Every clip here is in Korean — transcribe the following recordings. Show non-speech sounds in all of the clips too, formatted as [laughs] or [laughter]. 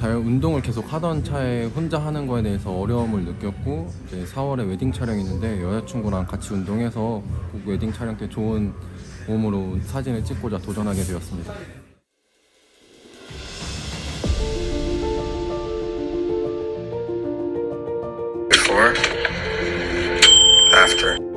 달 운동을 계속 하던 차에 혼자 하는 거에 대해서 어려움을 느꼈고 이제 4월에 웨딩 촬영이 있는데 여자친구랑 같이 운동해서 그 웨딩 촬영 때 좋은 몸으로 사진을 찍고자 도전하게 되었습니다. Before, after.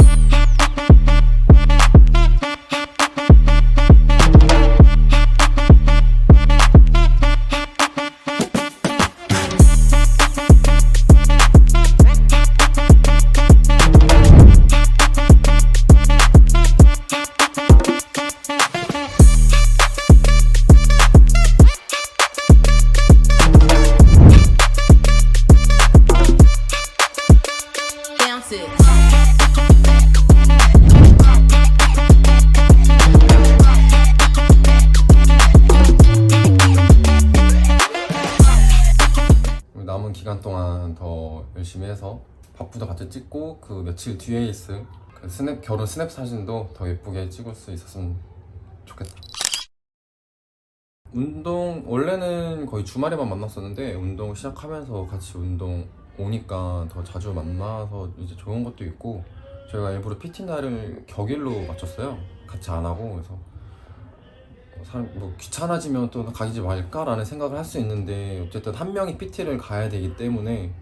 Yeah. 더 열심히 해서 밥부도 같이 찍고 그 며칠 뒤에 있을 그 스냅 결혼 스냅 사진도 더 예쁘게 찍을 수 있었으면 좋겠다. 운동 원래는 거의 주말에만 만났었는데 운동 시작하면서 같이 운동 오니까 더 자주 만나서 이제 좋은 것도 있고 저희가 일부러 PT 날을 격일로 맞췄어요. 같이 안 하고 그래서 사람 뭐 귀찮아지면 또 가지 말까라는 생각을 할 수 있는데 어쨌든 한 명이 PT를 가야 되기 때문에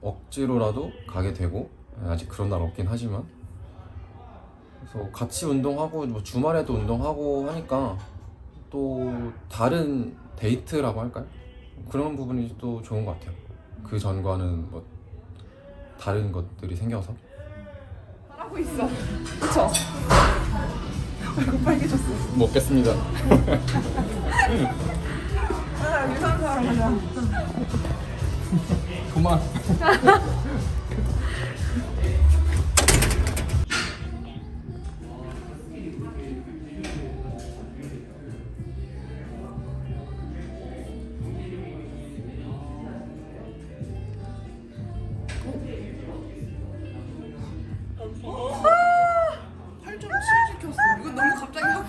억지로라도 가게 되고 아직 그런 날 없긴 하지만 그래서 같이 운동하고 뭐 주말에도 운동하고 하니까 또 다른 데이트라고 할까요? 그런 부분이 또 좋은 것 같아요. 그 전과는 뭐 다른 것들이 생겨서 하고 있어. 그쵸? 얼굴 빨개졌어. 먹겠습니다. 아, 유산소 하러 가자.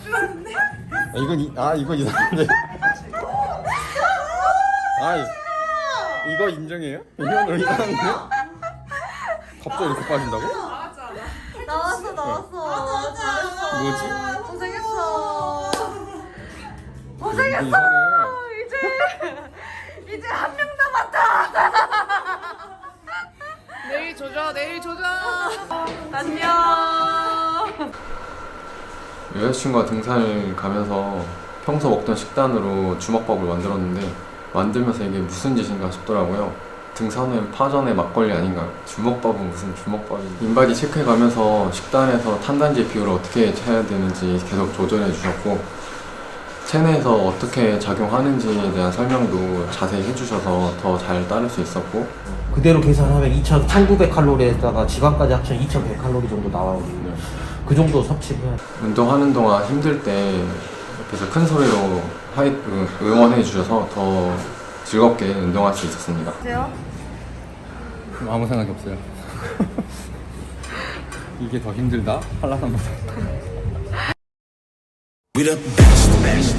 줄었는데? 아, 이건 이, 아 이건 이상한데. [laughs] 아 이- 이거 인정해요? 이건 왜 이상한데요? 갑자기 이렇게 빠진다고? 나왔어 나왔어 잘했어 뭐지? 고생했어 고생했어 이상해. 이제 이제 한 명 남았다 내일 조져, 내일 조져. 안녕 여자친구가 등산을 가면서 평소 먹던 식단으로 주먹밥을 만들었는데 만들면서 이게 무슨 짓인가 싶더라고요. 등산은 파전에 막걸리 아닌가요? 주먹밥은 무슨 주먹밥이 인바디 체크해가면서 식단에서 탄단지 비율을 어떻게 채야 되는지 계속 조절해 주셨고 체내에서 어떻게 작용하는지에 대한 설명도 자세히 해주셔서 더 잘 따를 수 있었고 그대로 계산하면 2,000, 1,900칼로리에다가 지방까지 합치면 2,100칼로리 정도 나오거든요. 그 정도 섭취를 해야 돼요. 운동하는 동안 힘들 때 옆에서 큰 소리로 화이, 응- 응원해 주셔서 더 즐겁게 운동할 수 있었습니다. 아무 생각이 없어요. [laughs] 이게 더 힘들다? 한라산보다. We the best,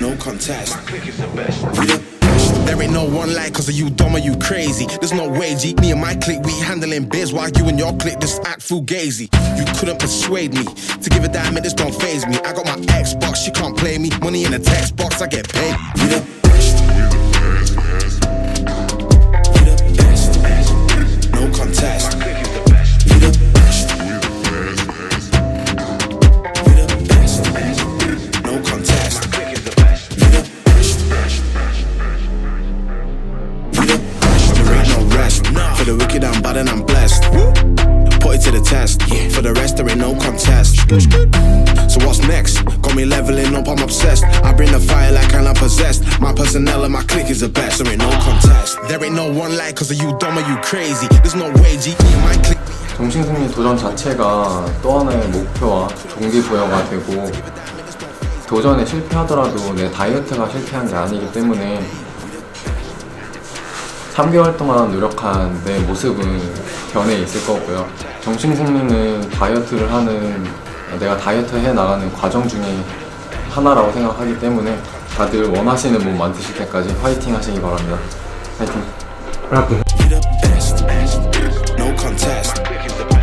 no contest. We the best. There ain't no one like cause of you dumb or you crazy. There's no way, G. Me and my clique, we handling biz while you and your clique just act fugazi. You couldn't persuade me to give a damn, it just don't phase me. I got my Xbox, she can't play me. Money in a text box, I get paid. We the the wicked, I'm bad and I'm blessed. Put it to the test. For the rest, there ain't no contest. So what's next? Got me leveling up, I'm obsessed. I bring the fire like I'm possessed. My personnel and my clique is the best. There ain't no contest. There ain't no one like cause of you dumb or you crazy. There's no way, G. My clique. 정신승리 도전 자체가 또 하나의 목표와 동기부여가 되고 도전에 실패하더라도 내 다이어트가 실패한 게 아니기 때문에 3개월 동안 노력한 내 모습은 변해 있을 거고요. 정신승리는 다이어트를 하는 내가 다이어트 해 나가는 과정 중에 하나라고 생각하기 때문에 다들 원하시는 몸 만드실 때까지 화이팅 하시기 바랍니다. 화이팅! Contest.